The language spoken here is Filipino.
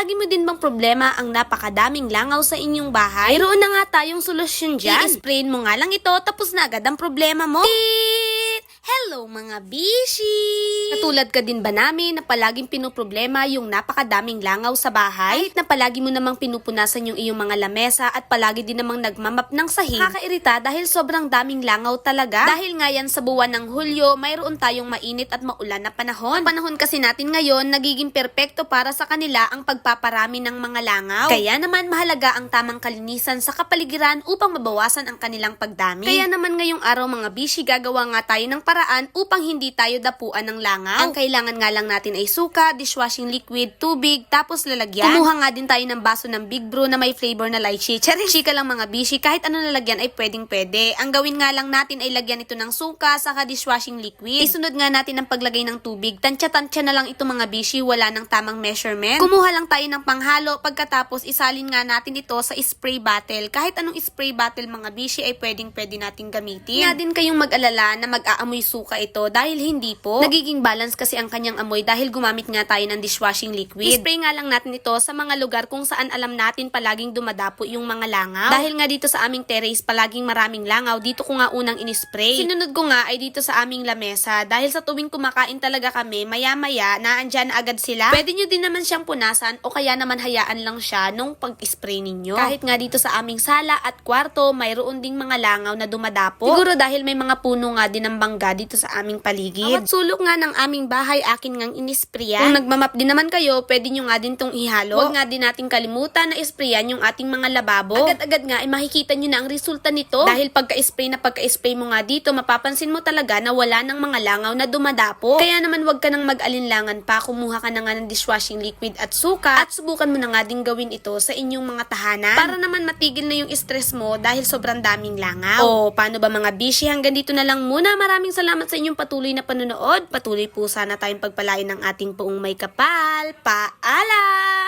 Palagi mo din bang problema ang napakadaming langaw sa inyong bahay? Mayroon na nga tayong solusyon dyan. I-sprayin mo nga lang ito tapos na agad ang problema mo. Beep! Hello mga bishi! Katulad ka din ba namin na palaging pinoproblema yung napakadaming langaw sa bahay? Kahit na palagi mo namang pinupunasan yung iyong mga lamesa at palagi din namang nagmamap ng sahig. Kakairita dahil sobrang daming langaw talaga. Dahil nga yan sa buwan ng Hulyo, mayroon tayong mainit at maulan na panahon. Ang panahon kasi natin ngayon, nagiging perpekto para sa kanila ang pagpaparami ng mga langaw. Kaya naman mahalaga ang tamang kalinisan sa kapaligiran upang mabawasan ang kanilang pagdami. Kaya naman ngayong araw mga bishi, gagawa nga tayo ng paraan upang hindi tayo dapuan ng langaw. Ang kailangan nga lang natin ay suka, dishwashing liquid, tubig, tapos lalagyan. Kumuha nga din tayo ng baso ng Big Brew na may flavor na lychee. Charing chika lang mga bishi, kahit ano nalagyan ay pwedeng pwede. Ang gawin nga lang natin ay lagyan ito ng suka, saka dishwashing liquid. Isunod nga natin ang paglagay ng tubig. Tansya-tansya na lang ito mga bishi, wala ng tamang measurement. Kumuha lang tayo ng panghalo, pagkatapos isalin nga natin ito sa spray bottle. Kahit anong spray bottle mga bishi ay pwedeng pwede nating gamitin. Nga din kayong mag-alala na mag-aamoy suka ito dahil hindi po. Nagiging balance kasi ang kanyang amoy dahil gumamit nga tayo ng dishwashing liquid. Spray nga lang natin ito sa mga lugar kung saan alam natin palaging dumadapo yung mga langaw. Dahil nga dito sa aming terrace palaging maraming langaw, dito ko nga unang inispray. Sinunod ko nga ay dito sa aming lamesa dahil sa tuwing kumakain talaga kami, maya-maya naandyan na agad sila. Pwede nyo din naman siyang punasan o kaya naman hayaan lang siya nung pag-spray ninyo. Kahit nga dito sa aming sala at kwarto, mayroon ding mga langaw na dumadapo. Siguro dahil may mga puno nga din ng bangga dito aming paligid. Bawat sulok nga ng aming bahay akin ngang inisprayan. Kung nagmamap din naman kayo, pwede nyo nga din tong ihalo. Huwag nga din natin kalimutan na isprayan yung ating mga lababo. Agad-agad nga ay makikita nyo na ang resulta nito. Dahil pagka-spray na pagka-spray mo nga dito, mapapansin mo talaga na wala ng mga langaw na dumadapo. Kaya naman wag ka nang mag-alinlangan pa, kumuha ka na nga ng dishwashing liquid at suka at subukan mo na nga din gawin ito sa inyong mga tahanan para naman matigil na yung stress mo dahil sobrang daming langaw. O, paano ba mga bishi? Hanggang dito na lang muna. Maraming sa inyong patuloy na panonood. Patuloy po sana tayong pagpalain ng ating poong may kapal. Paalam!